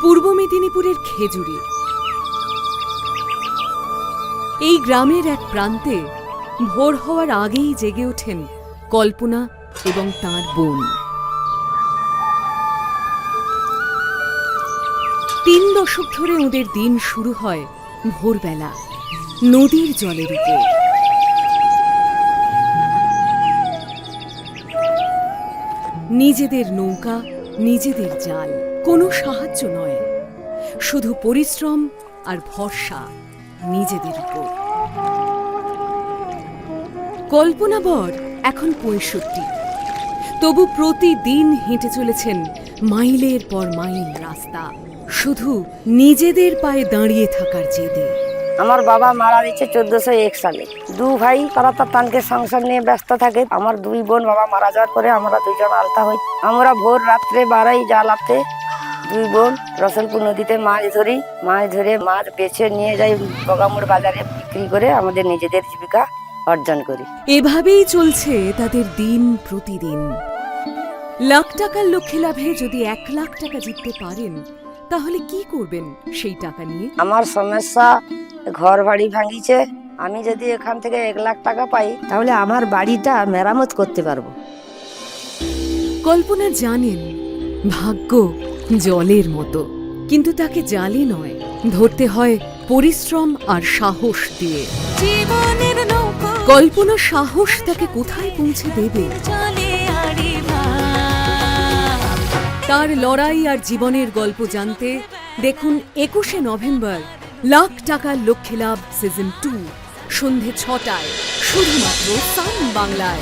পূর্ব মেদিনীপুরের খেজুরি। এই গ্রামের এক প্রান্তে ভোর হওয়ার আগেই জেগে ওঠেন কল্পনা এবং তার বোন। তিন দশক ধরে ওদের দিন শুরু হয় ভোরবেলা, নদীর জলের উপর। নিজেদের নৌকা নিজেদের জাল, কোনো সাহায্য নয়। শুধু পরিশ্রম আর ভরসা নিজেদের উপর। কল্পনা বর এখন পঁয়ষট্টি। তবু প্রতিদিন হেঁটে চলেছেন মাইলের পর মাইল রাস্তা। শুধু নিজেদের পায়ে দাঁড়িয়ে থাকার জেদে। আমার বাবা মারা গেছে চোদ্দশো এক সালে। দু ভাই তারা তার তানকে সংসার নিয়ে ব্যস্ত থাকে। আমার দুই বোন বাবা মারা যাওয়ার পরে আমরা দুজন আলতা হই। আমরা ভোর রাত্রে বাড়াই জালাতে দুই বোন রসলপুর নদীতে মাছ ধরি। মাছ ধরে মাছ বেছে নিয়ে যাই বগামুড় বাজারে বিক্রি করে আমাদের নিজেদের জীবিকা অর্জন করি। এভাবেই চলছে তাদের দিন প্রতিদিন। লাখ টাকার লক্ষ্যে লাভে যদি এক লাখ টাকা জিততে পারেন তাহলে কি করবেন সেই টাকা নিয়ে? আমার সমস্যা ঘর বাড়ি ভাঙিছে আমি যদি এখান থেকে এক লাখ টাকা পাই তাহলে আমার বাড়িটা মেরামত করতে পারব। কল্পনা জানেন ভাগ্য জলের মতো কিন্তু তাকে জালে নয় ধরতে হয় পরিশ্রম আর সাহস দিয়ে। জীবনের কল্পনা সাহস তাকে কোথায় পৌঁছে দেবে। তার লড়াই আর জীবনের গল্প জানতে দেখুন একুশে নভেম্বর লাখ টাকার লক্ষ্যে লাভ সিজন টু সন্ধে ছটায়। শুধুমাত্র সান বাংলায়।